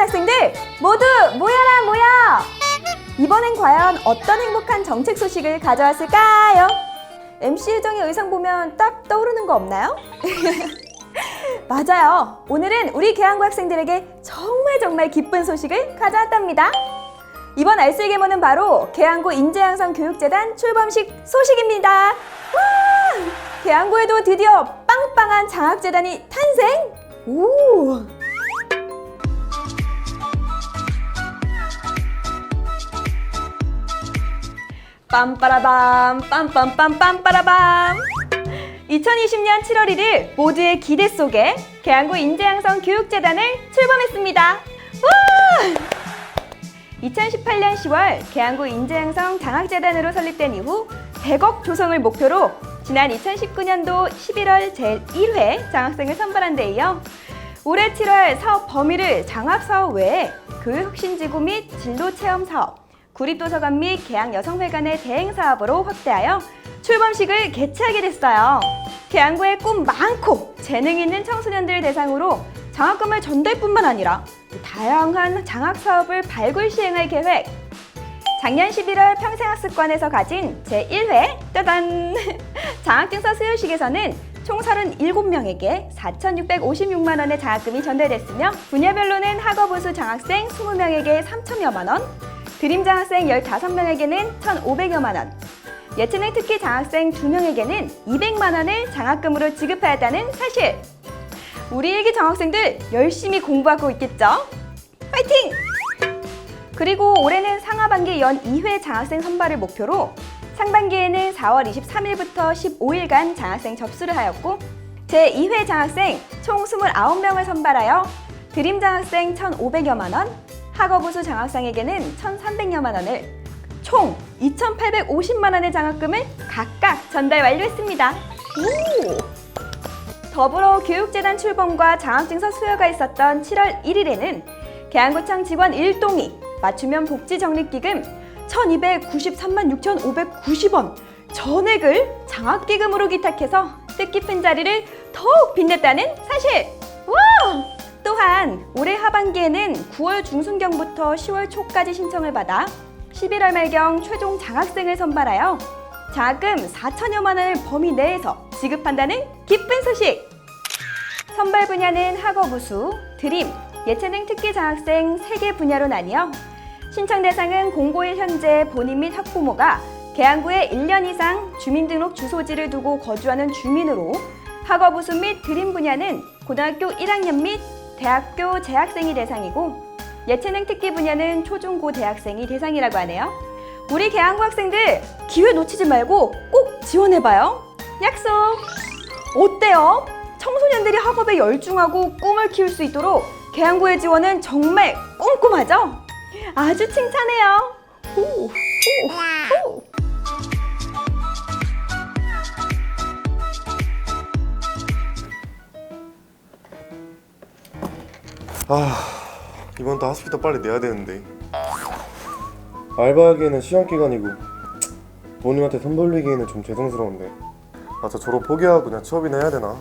학생들 모두 모여라 모여! 이번엔 과연 어떤 행복한 정책 소식을 가져왔을까요? MC 예정의 의상 보면 딱 떠오르는 거 없나요? 맞아요. 오늘은 우리 계양고 학생들에게 정말 정말 기쁜 소식을 가져왔답니다. 이번 알쓸개모는 바로 계양고 인재양성 교육재단 출범식 소식입니다. 와! 계양고에도 드디어 빵빵한 장학재단이 탄생! 오! 빰빠라밤 빰빰빰 빰빠라밤 2020년 7월 1일 모두의 기대 속에 계양구 인재양성 교육재단을 출범했습니다. 와! 2018년 10월 계양구 인재양성 장학재단으로 설립된 이후 100억 조성을 목표로 지난 2019년도 11월 제1회 장학생을 선발한 데 이어 올해 7월 사업 범위를 장학사업 외에 교육혁신지구 및 진로체험사업, 구립도서관 및 계양여성회관의 대행사업으로 확대하여 출범식을 개최하게 됐어요. 계양구에 꿈 많고 재능 있는 청소년들 대상으로 장학금을 전달뿐만 아니라 다양한 장학 사업을 발굴 시행할 계획. 작년 11월 평생학습관에서 가진 제1회 따단 장학증서 수여식에서는 총 37명에게 4,656만 원의 장학금이 전달됐으며 분야별로는 학업우수 장학생 20명에게 3천여만 원, 드림 장 학생 15명에게는 1,500여만 원, 예체능 특기 장학생 2명에게는 200만 원을 장학금으로 지급하였다는 사실. 우리 일기 장학생들 열심히 공부하고 있겠죠? 파이팅! 그리고 올해는 상하반기 연 2회 장학생 선발을 목표로 상반기에는 4월 23일부터 15일간 장학생 접수를 하였고 제2회 장학생 총 29명을 선발하여 드림 장학생 1,500여만 원, 학업우수 장학생에게는 1,300여만 원을 총 2,850만 원의 장학금을 각각 전달 완료했습니다. 오! 더불어 교육재단 출범과 장학증서 수여가 있었던 7월 1일에는 계양구청 직원 1동이 맞춤형 복지적립기금 1293만 6,590원 전액을 장학기금으로 기탁해서 뜻깊은 자리를 더욱 빛냈다는 사실! 와! 또한 올해 하반기에는 9월 중순경부터 10월 초까지 신청을 받아 11월 말경 최종 장학생을 선발하여 자금 4천여만 원을 범위 내에서 지급한다는 기쁜 소식! 선발 분야는 학업 우수, 드림, 예체능 특기 장학생 3개 분야로 나뉘어 신청 대상은 공고일 현재 본인 및 학부모가 계양구에 1년 이상 주민등록 주소지를 두고 거주하는 주민으로 학업 우수 및 드림 분야는 고등학교 1학년 및 대학교 재학생이 대상이고 예체능 특기 분야는 초중고 대학생이 대상이라고 하네요. 우리 계양구 학생들 기회 놓치지 말고 꼭 지원해봐요. 약속! 어때요? 청소년들이 학업에 열중하고 꿈을 키울 수 있도록 계양구의 지원은 정말 꼼꼼하죠? 아주 칭찬해요. 호, 호, 호. 아 이번 달 하스피터 빨리 내야 되는데 알바하기에는 시험 기간이고 부모님한테 선 벌리기에는 좀 죄송스러운데 아 저 졸업 포기하고 그냥 취업이나 해야 되나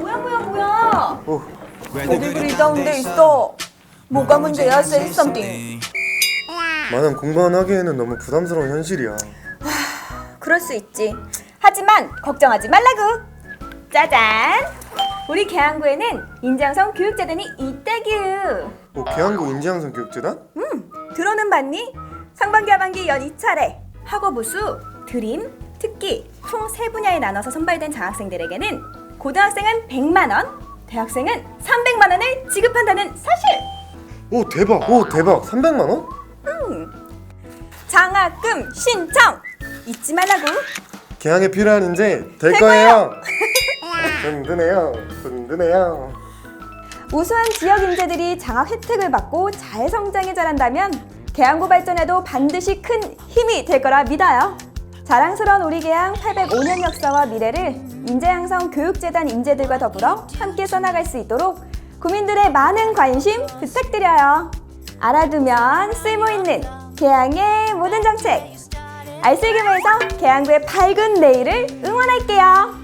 뭐야 뭐야 뭐야? 어, 어디 그리 다운돼 있어? 뭐가 문제야? Say something. 마냥 공부만 하기에는 너무 부담스러운 현실이야 그럴 수 있지. 하지만 걱정하지 말라고. 짜잔. 우리 계양구에는 인장성 교육재단이 있다규. 어, 계양구 인지향성 교육재단? 들어는 봤니? 상반기 하반기 연 2차례 학업우수, 드림, 특기 총 세 분야에 나눠서 선발된 장학생들에게는 고등학생은 100만 원, 대학생은 300만 원을 지급한다는 사실. 오 대박 오 대박 300만 원? 장학금 신청 잊지 말라고. 계양에 필요한 인재 될 될 거예요 든든해요 든든해요 우수한 지역 인재들이 장학 혜택을 받고 잘 성장해 자란다면 계양구 발전에도 반드시 큰 힘이 될 거라 믿어요. 자랑스러운 우리 계양 805년 역사와 미래를 인재 양성 교육재단 인재들과 더불어 함께 써나갈 수 있도록 국민들의 많은 관심 부탁드려요. 알아두면 쓸모있는 계양의 모든 정책. 알쓸기모에서 계양구의 밝은 내일을 응원할게요.